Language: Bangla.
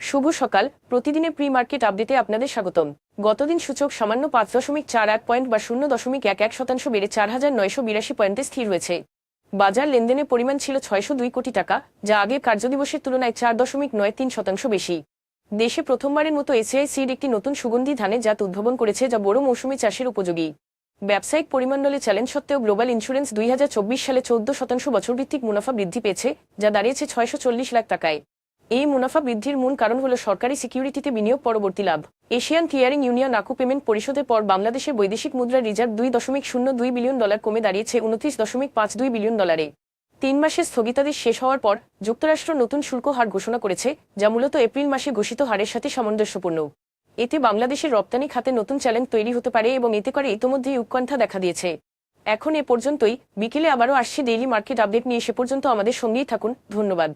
শুভ সকাল। প্রতিদিনের প্রি মার্কেট আপডেটে আপনাদের স্বাগতম। গতদিন সূচক সামান্য পাঁচ দশমিক চার এক পয়েন্ট বা শূন্য দশমিক এক এক শতাংশ বেড়ে চার হাজার নয়শো বিরাশি পয়েন্টে স্থির রয়েছে। বাজার লেনদেনের পরিমাণ ছিল ছয়শো দুই কোটি টাকা, যা আগের কার্যদিবসের তুলনায় চার দশমিক নয় তিন শতাংশ বেশি। দেশে প্রথমবারের মতো এসিআই সিড একটি নতুন সুগন্ধি ধানের জাত উদ্ভাবন করেছে যা বড় মৌসুমী চাষের উপযোগী। ব্যবসায়িক পরিমণ্ডলে চ্যালেঞ্জ সত্ত্বেও গ্লোবাল ইন্স্যুরেন্স দুই হাজার চব্বিশ সালে চোদ্দ শতাংশ বছরভিত্তিক মুনাফা বৃদ্ধি পেয়েছে, যা দাঁড়িয়েছে ছয়শো চল্লিশ লাখ টাকায়। এই মুনাফা বৃদ্ধির মূল কারণ হল সরকারি সিকিউরিটিতে বিনিয়োগ পরবর্তী লাভ। Asian clearing union ACU payment পরিশোধের পর বাংলাদেশের বৈদেশিক মুদ্রা রিজার্ভ দুই দশমিক শূন্য দুই বিলিয়ন ডলার কমে দাঁড়িয়েছে উনত্রিশ দশমিক পাঁচ দুই বিলিয়ন ডলারে। তিন মাসের স্থগিতাদেশ শেষ হওয়ার পর যুক্তরাষ্ট্র নতুন শুল্ক হার ঘোষণা করেছে, যা মূলত এপ্রিল মাসে ঘোষিত হারের সাথে সামঞ্জস্যপূর্ণ। এতে বাংলাদেশের রপ্তানি খাতে নতুন চ্যালেঞ্জ তৈরি হতে পারে এবং এতে করে ইতোমধ্যেই উৎকণ্ঠা দেখা দিয়েছে। এখন এ পর্যন্তই। বিকেলে আবারও আসছে ডেইলি মার্কেট আপডেট নিয়ে। সে পর্যন্ত আমাদের সঙ্গেই থাকুন। ধন্যবাদ।